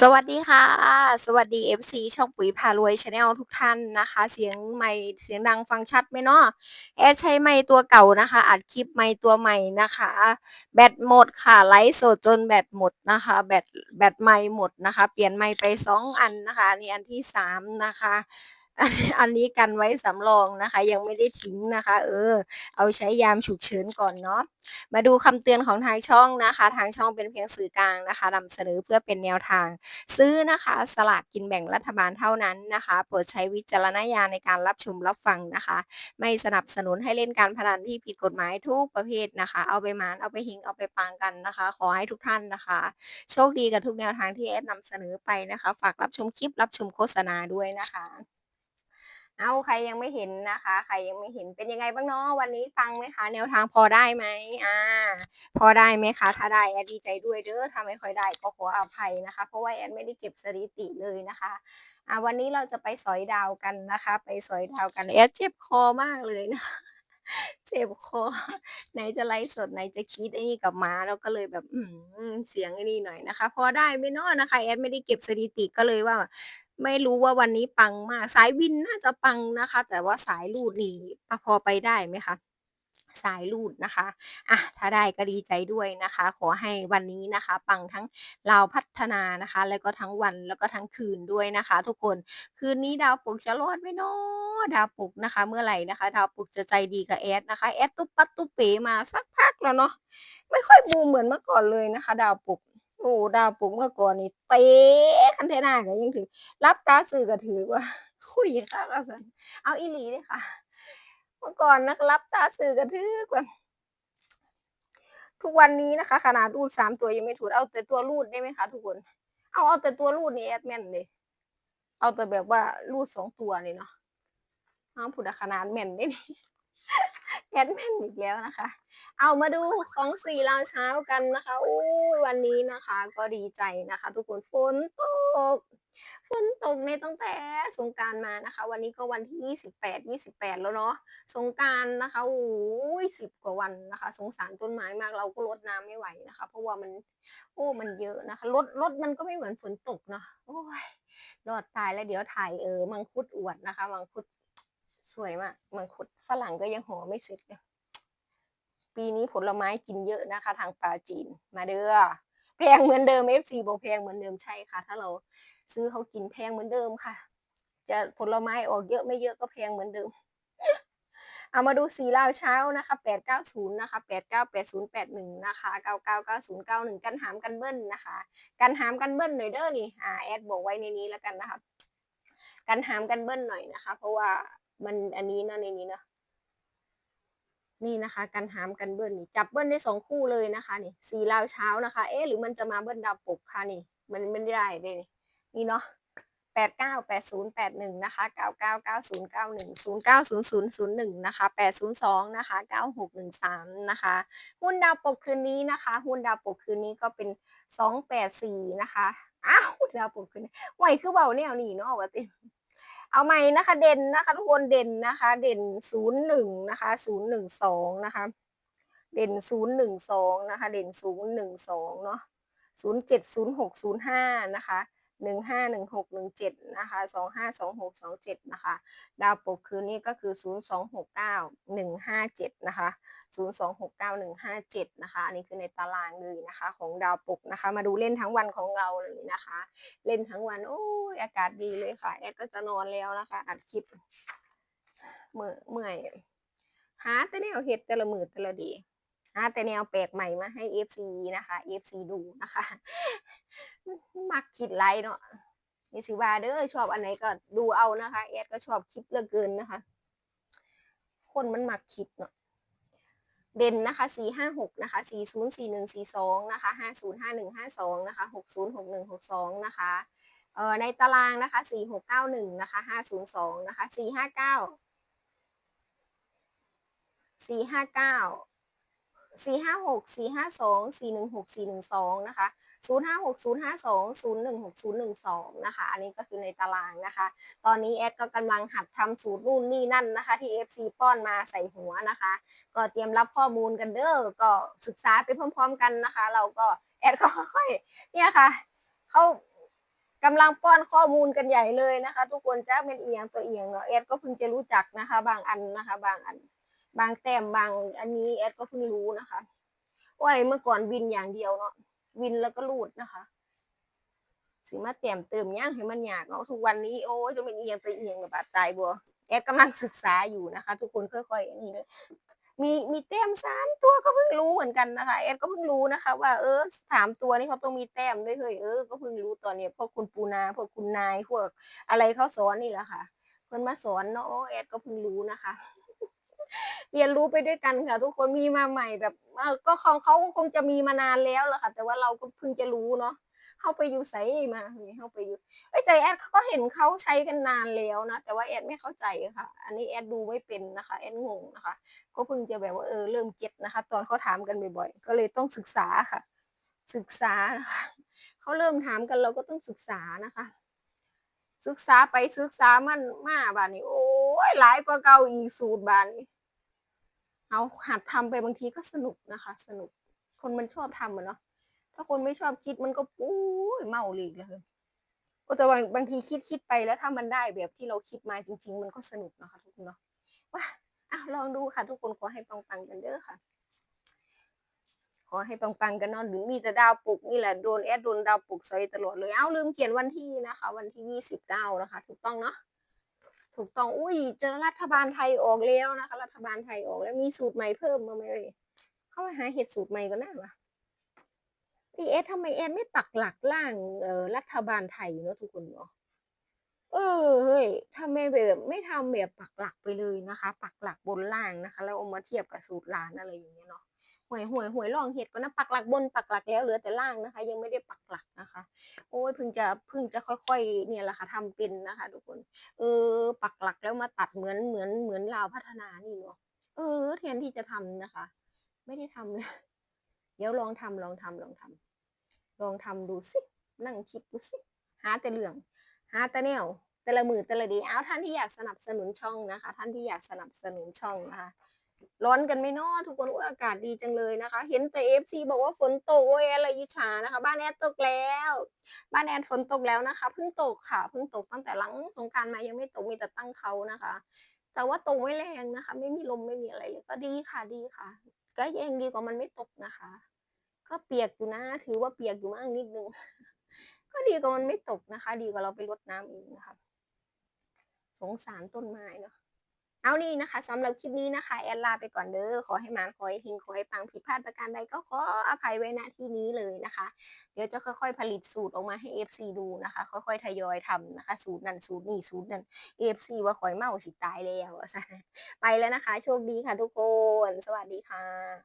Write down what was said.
สวัสดีค่ะ สวัสดี FC ช่องปุ๋ยพารวยชาแนลทุกท่านนะคะ เสียงไม่เสียงดังฟังชัดไหมเนาะแอดใช้ไม่ตัวเก่านะคะอัดคลิปไม่ตัวใหม่นะคะ แบตหมดค่ะไลฟ์สดจนแบตหมดนะคะ แบตแบตไม่หมดนะคะ เปลี่ยนไม่ไป 2 อันนะคะอันนี้อันที่ 3 นะคะ อันนี้กันไว้สำรองนะคะ ยังไม่ได้ทิ้งนะคะ เออ เอาใช้ยามฉุกเฉินก่อนเนาะมาดูคำเตือนของทางช่องนะคะ ทางช่องเป็นเพียงสื่อกลางนะคะนำเสนอเพื่อเป็นแนวทาง ซื้อนะคะ สลากกินแบ่งรัฐบาลเท่านั้นนะคะโปรดใช้วิจารณญาณในการรับชมรับฟังนะคะ ไม่สนับสนุนให้เล่นการพนันที่ผิดกฎหมายทุกประเภทนะคะ เอาไปหมานเอาไปหิงเอาไปปังกันนะคะ ขอให้ทุกท่านนะคะ โชคดีกับทุกแนวทางที่แอดนำเสนอไปนะคะ ฝากรับชมคลิปรับชมโฆษณาด้วยนะคะ เอาใครยังไม่เห็นนะคะ ใครยังไม่เห็นเป็นยังไงบ้างเนาะวันนี้ฟังไหมคะ แนวทางพอได้ไหมอ่า พอได้ไหมคะ ถ้าได้แอดดีใจด้วยเด้อถ้าไม่ค่อยได้ก็ขออภัยนะคะ เพราะว่าแอดไม่ได้เก็บสถิติเลยนะคะอ่าวันนี้เราจะไปสอยดาวกันนะคะ ไปสอยดาวกันแอดเจ็บคอมากเลยนะคะเจ็บคอไหนจะไลฟ์สดไหนจะคิดไอ้นี่กับมาเราก็เลยแบบ อืเสียงไอ้นี่หน่อยนะคะ พอได้ไมเนาะนะคะแอดไม่ได้เก็บสถิติก็เลยว่า ไม่รู้ว่าวันนี้ปังมาก สายวินน่าจะปังนะคะ แต่ว่าสายรูดนี่พอไปได้ไหมคะสายรูดนะคะอะถ้าได้ก็ดีใจด้วยนะคะ ขอให้วันนี้นะคะ ปังทั้งลาวพัฒนานะคะ แล้วก็ทั้งวันแล้วก็ทั้งคืนด้วยนะคะ ทุกคนคืนนี้ดาวปุกจะรอดไหมเนาะดาวปุกนะคะ เมื่อไหร่นะคะ ดาวปุกจะใจดีกับแอดนะคะแอดตุ๊บปั๊บตุ๊บเป๋มาสักพักแล้วเนาะไม่ค่อยบูมเหมือนเมื่อก่อนเลยนะคะ ดาวปุก โอ้ดาวปุกเมื่อก่อนนี่เป๊ะคันเทนาก็ยังถือ รับตาสื่อก็ถือว่า คุยค่ะว่าซั่นเอาอีหลีเด้อค่ะ เมื่อก่อนนะรับตาสื่อก็ถือกว่าทุกวันนี้นะคะ ขนาดรูด3ตัวยังไม่ถูกเอาแต่ตัวรูดได้ไหมคะทุกคน เอาเอาแต่ตัวรูดนี่แอดแม่นเดะเอาแต่แบบว่ารูด2ตัวนี่เนาะอ้าวพูดขนาดแม่นเดะนี่ ดแมนอีกแล้วนะคะ เอามาดูของสี่ลาเช้ากันนะคะโอ้วันนี้นะคะ ก็ดีใจนะคะ ทุกคนฝนตกฝนตกในตั้งแต่สงกานต์มานะคะ วันนี้ก็วันที่ 28 28 แล้วเนาะสงกานต์นะคะโอ้โฮ10กว่าวันนะคะ สงสารต้นไม้มากเราก็รดน้ำไม่ไหวนะคะ เพราะว่ามันโอ้มันเยอะนะคะรดรดมันก็ไม่เหมือนฝนตกเนาะโอ๊ยรอดตายแล้วเดี๋ยวถ่ายเออมังคุดอวดนะคะ มังคุด สวยมากมังคุดฝรั่งก็ยังห่อไม่เสร็จเลยปีนี้ผลไม้กินเยอะนะคะ ทางปราจีนมาเด้อแพงเหมือนเดิม FC บอกแพงเหมือนเดิมใช่ค่ะ ถ้าเราซื้อเขากินแพงเหมือนเดิมค่ะ จะผลไม้ออกเยอะไม่เยอะก็แพงเหมือนเดิม เอามาดูสีลาวเช้านะคะ 890 นะคะ 898081 นะคะ 999091 กันหามกันเบิ้ลนะคะ กันหามกันเบิ้ลหน่อยเด้อนี่อ่าแอดบอกไว้ในนี้แล้วกันนะคะ กันหามกันเบิ้ลหน่อยนะคะ เพราะว่า มันอันนี้นั่ในนี้เนาะนี่นะคะ กันหามกันเบิ้ลนี่จับเบิ้ลได้สองคู่เลยนะคะ นี่สีลาวเช้านะคะ เอ๊ะหรือมันจะมาเบิ้ลดาวปกค่ะนี่ มันไม่ได้เลยนี่เนาะแปดเก้าแปดศูนย์แปดหนึ่งนะคะเก้าเก้าเก้าศูนย์เก้าหนึ่งศูนย์เก้าศูนย์ศูนย์ศูนย์หนึ่งนะคะแปดศูนย์สองนะคะเก้าหกหนึ่งสามนะคะ หุ้นดาวปกคืนนี้นะคะ หุ้นดาวปกคืนนี้ก็เป็นสองแปดสี่นะคะ อ้าวดาวปกคืนไหวคือเบาแนวนี่เนาะว่าติ เอาใหม่นะคะ เด่นนะคะทุกคนเด่นนะคะ เด่นศูนย์หนึ่งนะคะศูนย์หนึ่งสองนะคะ เด่นศูนย์หนึ่งสองนะคะ เด่นศูนย์หนึ่งสองเนาะศูนย์เจ็ดศูนย์หกศูนย์ห้านะคะ 151617นะคะ252627นะคะ ดาวปกคืนนี้ก็คือ 0269157นะคะ0269157นะคะ อันนี้คือในตารางเลยนะคะของดาวปกนะคะ มาดูเล่นทั้งวันของเราเลยนะคะ เล่นทั้งวันโอ๊ยอากาศดีเลยค่ะแอดก็จะนอนแล้วนะคะอัดคลิปเมื่อเมื่อยหาแต่แนวเฮ็ดแต่ละมือแต่ละดะ หาแต่แนวแปลกใหม่มาให้ FC นะคะ FC ดูนะคะ มักคิดหลายเนาะอย่สิว่าเด้อชอบอันไหนก็ดูเอานะคะแอดก็ชอบคิดเหลือเกินนะคะ คนมันมักคิดเนาะเด่นนะคะ 456 นะคะ 404142 นะคะ 505152 นะคะ 606162 นะคะเอ่อในตารางนะคะ 4691 นะคะ 502 นะคะ 459 459 456 452 416 412นะคะ056 052 016 012นะคะ อันนี้ก็คือในตารางนะคะ ตอนนี้แอดก็กำลังหัดทำสูตรนู่นนี่นั่นนะคะ ที่ FC ป้อนมาใส่หัวนะคะ ก็เตรียมรับข้อมูลกันเด้อก็ศึกษาไปพร้อมๆกันนะคะ เราก็แอดก็ค่อยเนี่ยค่ะเขากำลังป้อนข้อมูลกันใหญ่เลยนะคะ ทุกคนจ้าเป็นเอียงตัวเอียงเนาะแอดก็เพิ่งจะรู้จักนะคะ บางอันนะคะ บางอัน บางแต้มบางอันนี้แอดก็เพิ่งรู้นะคะโอ้ยเมื่อก่อนวินอย่างเดียวเนาะวินแล้วก็รูดนะคะสิมาเตรียมเติมย่างให้มันยากเนาะทุกวันนี้โอ้ยจะเป็นเอียงตัวเอียงแบบบาดตายบัวแอดกำลังศึกษาอยู่นะคะ ทุกคนค่อยๆอันนี้เลยมีมีแต้มสามตัวก็เพิ่งรู้เหมือนกันนะคะแอดก็เพิ่งรู้นะคะ ว่าเออสามตัวนี่เขาต้องมีแต้มด้วยเฮ้ยเออก็เพิ่งรู้ตอนเนี้ยพวกคุณปูนาพวกคุณนายพวกอะไรเขาสอนนี่แหละค่ะเพิ่นมาสอนเนาะแอดก็เพิ่งรู้นะคะ เรียนรู้ไปด้วยกันค่ะ ทุกคนมีมาใหม่แบบเออก็ของเขาคงจะมีมานานแล้วแหละค่ะ แต่ว่าเราก็เพิ่งจะรู้เนาะเข้าไปอยู่ไสมาเข้าไปอยู่เอ้ยแต่แอดก็เห็นเขาใช้กันนานแล้วนะแต่ว่าแอดไม่เข้าใจค่ะ อันนี้แอดดูไม่เป็นนะคะแอดงงนะคะ ก็เพิ่งจะแบบว่าเออเริ่มเก็ตนะคะ ตอนเขาถามกันบ่อยๆ ก็เลยต้องศึกษาค่ะ ศึกษานะคะเขาเริ่มถามกันเราก็ต้องศึกษานะคะ ศึกษาไปศึกษามันมาบานนี้โอ้ยหลายกว่าเก่าอีกสูตรบานนี้ เอาหัดทำไปบางทีก็สนุกนะคะ สนุก คนมันชอบทำอะเนาะถ้าคนไม่ชอบคิดมันก็ปุ้ยเมาหลีกเลยโอ้แต่บางบางทีคิดคิดไปแล้วถ้ามันได้แบบที่เราคิดมาจริง ๆ มันก็สนุกนะคะทุกคนเนาะว่าอะลองดูค่ะ ทุกคนขอให้ปังๆกันเด้อค่ะ ขอให้ปังๆกันเนาะหรือมีแต่ดาวปลุกนี่แหละโดนแอดโดนดาวปลุกใส่ตลอดเลยเอ้าลืมเขียนวันที่นะคะ วันที่ยี่สิบเก้านะคะ ถูกต้องเนาะ ถูกต้องอุ้ยเจอรัฐบาลไทยออกแล้วนะคะ รัฐบาลไทยออกแล้วมีสูตรใหม่เพิ่มมาไหมเอ่ยเข้าไปหาเห็ดสูตรใหม่ก็น่าวะพี่เอสทำไมแอดไม่ปักหลักล่างเออรัฐบาลไทยเนาะทุกคนเนาะเออเฮ้ยทำไมแบบไม่ทำแบบปักหลักไปเลยนะคะ ปักหลักบนล่างนะคะ แล้วเอามาเทียบกับสูตรร้านอะไรอย่างเงี้ยเนาะ หวยหวยหวยลองเห็ดก็นะปักหลักบนปักหลักแล้วเหลือแต่ล่างนะคะ ยังไม่ได้ปักหลักนะคะ โอ้ยเพิ่งจะเพิ่งจะค่อยๆ เนี่ยแหละค่ะทำเป็นนะคะทุกคน เออ ปักหลักแล้วมาตัดเหมือนเหมือนเหมือนลาวพัฒนานี่เนาะเออแทนที่จะทำนะคะ ไม่ได้ทำนะเดี๋ยวลองทำลองทำลองทำลองทำดูสินั่งคิดดูสิหาแต่เรื่องหาแต่แนวแต่ละมือแต่ละดีเอาท่านที่อยากสนับสนุนช่องนะคะ ท่านที่อยากสนับสนุนช่องนะคะ ร้อนกันไม่นอทุกคนอุ๊ยอากาศดีจังเลยนะคะ เห็นแต่เอฟซีบอกว่าฝนตกโอ้ยอะไรอิจฉานะคะ บ้านแอดตกแล้ว บ้านแอดฝนตกแล้วนะคะเพิ่งตกค่ะเพิ่งตกตั้งแต่หลังสงการมายังไม่ตกมีแต่ตั้งเขานะคะ แต่ว่าตกไม่แรงนะคะ ไม่มีลมไม่มีอะไรเลยก็ดีค่ะดีค่ะ ก็ยังดีกว่ามันไม่ตกนะคะ ก็เปียกอยู่นะถือว่าเปียกอยู่มากนิดนึงก็ดีกว่ามันไม่ตกนะคะ ดีกว่าเราไปรดน้ำเองนะคะ สงสารต้นไม้เนาะ เอานี่นะคะสำหรับคลิปนี้นะคะ แอดลาไปก่อนเด้อขอให้มานขอให้หิงขอให้ปังผิดพลาดประการใดก็ขออภัยไว้ณที่นี้เลยนะคะ เดี๋ยวจะค่อยๆ ผลิตสูตรออกมาให้ FC ดูนะคะ ค่อยๆทยอยทำนะคะ สูตรนั่นสูตรนี่สูตรนั้น FC ว่าขอยเมาสิตายแล้วไปแล้วนะคะ โชคดีค่ะทุกคน สวัสดีค่ะ